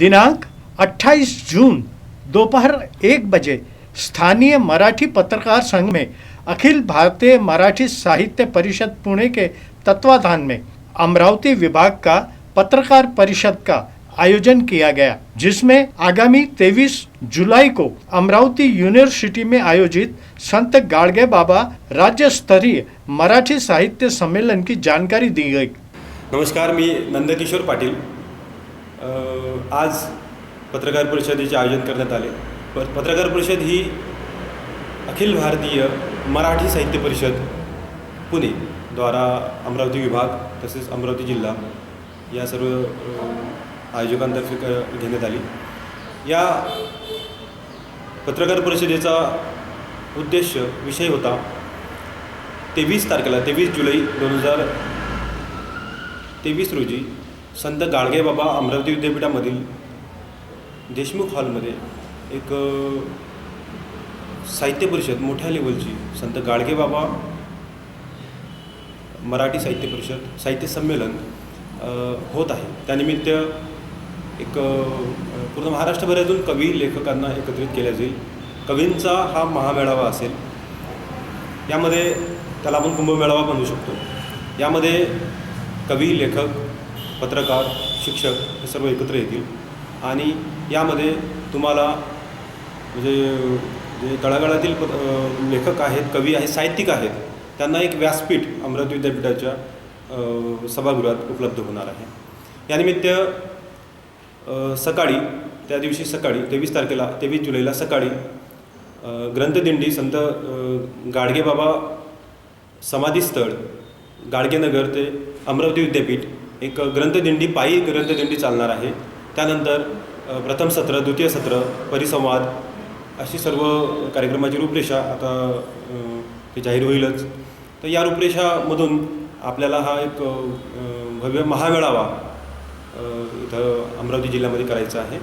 दिनांक 28 जून दोपहर एक बजे स्थानीय मराठी पत्रकार संघ में, अखिल भारतीय मराठी साहित्य परिषद पुणे के तत्वाधान में अमरावती विभाग का पत्रकार परिषद का आयोजन किया गया, जिसमें आगामी 23 जुलाई को अमरावती यूनिवर्सिटी में आयोजित संत गाड़गे बाबा राज्य स्तरीय मराठी साहित्य सम्मेलन की जानकारी दी गई। नमस्कार, मी नंदकिशोर पाटील। आज पत्रकार परिषदेचे आयोजन करण्यात आले. प पत्रकार परिषद ही अखिल भारतीय मराठी साहित्य परिषद पुणे द्वारा अमरावती विभाग तसेच अमरावती जिल्हा या सर्व आयोजकांतर्फे क- घेण्यात आली. या पत्रकार परिषदेचा उद्देश विषय होता तेवीस तारखेला तेवीस जुलै दोन हजार तेवीस रोजी संत गाडगेबाबा अमरावती विद्यापीठामधील देशमुख हॉलमध्ये एक साहित्य परिषद मोठ्या लेवलची संत गाडगेबाबा मराठी साहित्य परिषद साहित्य संमेलन होत आहे. त्यानिमित्त एक पूर्ण महाराष्ट्रभरातून कवी लेखकांना एकत्रित केल्या जाईल. कवींचा हा महामेळावा असेल. यामध्ये त्याला आपण कुंभमेळावा म्हणू शकतो. यामध्ये कवी लेखक पत्रकार शिक्षक हे सर्व एकत्र येतील. आणि यामध्ये तुम्हाला म्हणजे जे तळागाळातील पत लेखक आहेत कवी आहेत साहित्यिक आहेत त्यांना एक व्यासपीठ अमरावती विद्यापीठाच्या सभागृहात उपलब्ध होणार आहे. यानिमित्त सकाळी त्या दिवशी सकाळी तेवीस तारखेला तेवीस जुलैला सकाळी ग्रंथदिंडी संत गाडगेबाबा समाधीस्थळ गाडगेनगर ते अमरावती विद्यापीठ एक ग्रंथदिंडी पायी ग्रंथदिंडी चालणार आहे. त्यानंतर प्रथम सत्र द्वितीय सत्र परिसंवाद अशी सर्व कार्यक्रमाची रूपरेषा आता ते जाहीर होईलच. तर या रूपरेषामधून आपल्याला हा एक भव्य महामेळावा इथं अमरावती जिल्ह्यामध्ये करायचा आहे.